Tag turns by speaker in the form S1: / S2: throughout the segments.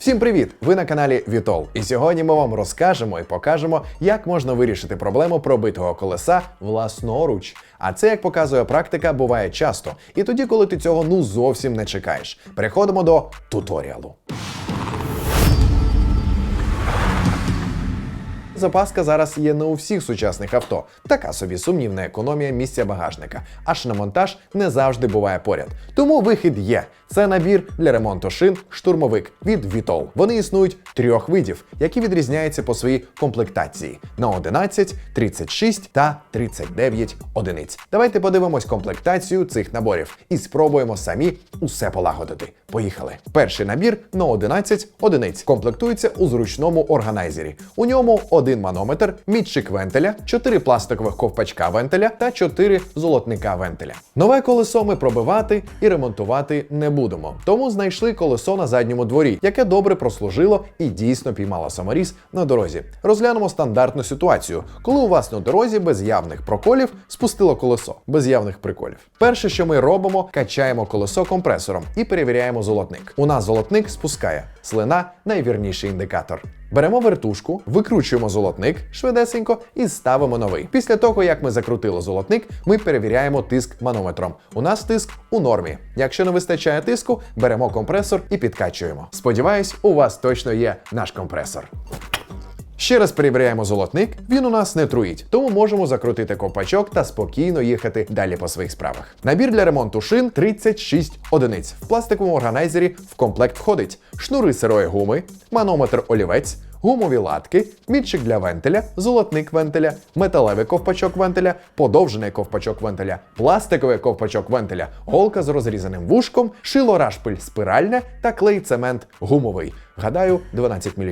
S1: Всім привіт! Ви на каналі Вітол. І сьогодні ми вам розкажемо і покажемо, як можна вирішити проблему пробитого колеса власноруч. А це, як показує практика, буває часто. І тоді, коли ти цього ну зовсім не чекаєш. Переходимо до туторіалу. Запаска зараз є не у всіх сучасних авто. Така собі сумнівна економія місця багажника. Аж на монтаж не завжди буває поряд. Тому вихід є. Це набір для ремонту шин штурмовик від Vitol. Вони існують трьох видів, які відрізняються по своїй комплектації на 11, 36 та 39 одиниць. Давайте подивимось комплектацію цих наборів і спробуємо самі усе полагодити. Поїхали. Перший набір на 11 одиниць комплектується у зручному органайзері. У ньому один манометр, мітчик вентиля, 4 пластикових ковпачка вентиля та 4 золотника вентиля. Нове колесо ми пробивати і ремонтувати не будемо. Тому знайшли колесо на задньому дворі, яке добре прослужило і дійсно піймало саморіз на дорозі. Розглянемо стандартну ситуацію, коли у вас на дорозі без явних проколів спустило колесо, без явних приколів. Перше, що ми робимо, качаємо колесо компресором і перевіряємо золотник. У нас золотник спускає слина найвірніший індикатор. Беремо вертушку, викручуємо золотник швидесенько і ставимо новий. Після того, як ми закрутили золотник, ми перевіряємо тиск манометром. У нас тиск у нормі. Якщо не вистачає тиску, беремо компресор і підкачуємо. Сподіваюсь, у вас точно є наш компресор. Ще раз перевіряємо золотник, він у нас не труїть, тому можемо закрутити ковпачок та спокійно їхати далі по своїх справах. Набір для ремонту шин 36 одиниць. В пластиковому органайзері в комплект входить шнури сирої гуми, манометр олівець. Гумові латки, мітчик для вентиля, золотник вентиля, металевий ковпачок вентиля, подовжений ковпачок вентиля, пластиковий ковпачок вентиля, голка з розрізаним вушком, шило рашпиль спиральне та клей цемент гумовий. Гадаю, 12 мл.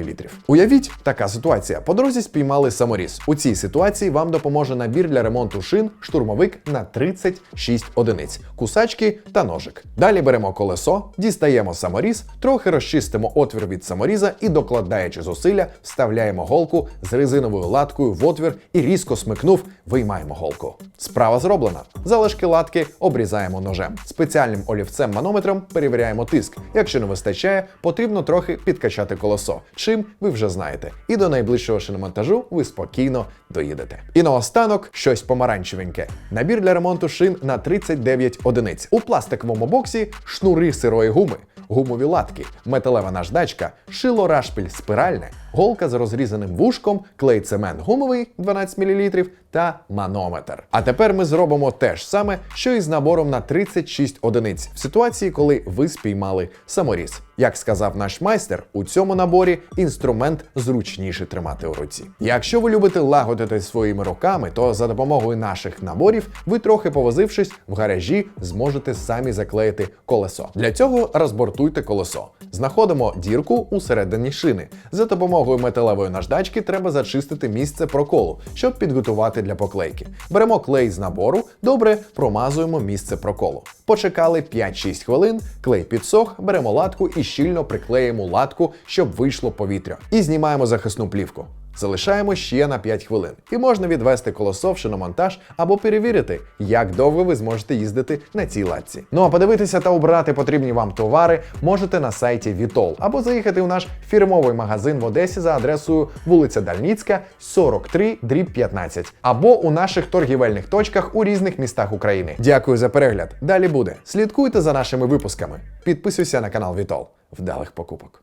S1: Уявіть, така ситуація. По дорозі спіймали саморіз. У цій ситуації вам допоможе набір для ремонту шин штурмовик на 36 одиниць, кусачки та ножик. Далі беремо колесо, дістаємо саморіз, трохи розчистимо отвір від саморіза і, докладаючи зусилля, вставляємо голку з резиновою латкою в отвір і різко смикнув, виймаємо голку. Справа зроблена. Залишки латки обрізаємо ножем. Спеціальним олівцем-манометром перевіряємо тиск. Якщо не вистачає, потрібно трохи підкачати колесо, чим ви вже знаєте. І до найближчого шиномонтажу ви спокійно доїдете. І наостанок щось помаранчевеньке. Набір для ремонту шин на 39 одиниць. У пластиковому боксі шнури сирої гуми. Гумові латки, металева наждачка, шило рашпіль спиральне, голка з розрізаним вушком, клей цемент гумовий 12 мл та манометр. А тепер ми зробимо те ж саме, що і з набором на 36 одиниць в ситуації, коли ви спіймали саморіз. Як сказав наш майстер, у цьому наборі інструмент зручніше тримати у руці. Якщо ви любите лагодити своїми руками, то за допомогою наших наборів ви трохи повозившись в гаражі, зможете самі заклеїти колесо. Для цього розбортуйте колесо. Знаходимо дірку у середині шини. За допомогою металевої наждачки треба зачистити місце проколу, щоб підготувати для поклейки. Беремо клей з набору, добре промазуємо місце проколу. Почекали 5-6 хвилин, клей підсох, беремо латку і щільно приклеїмо латку, щоб вийшло повітря. І знімаємо захисну плівку. Залишаємо ще на 5 хвилин, і можна відвести колесо в шиномонтаж або перевірити, як довго ви зможете їздити на цій латці. Ну а подивитися та обрати потрібні вам товари можете на сайті Vitol або заїхати у наш фірмовий магазин в Одесі за адресою вулиця Дальніцька, 43 дріб 15, або у наших торгівельних точках у різних містах України. Дякую за перегляд. Далі буде. Слідкуйте за нашими випусками. Підписуйся на канал Vitol. Вдалих покупок.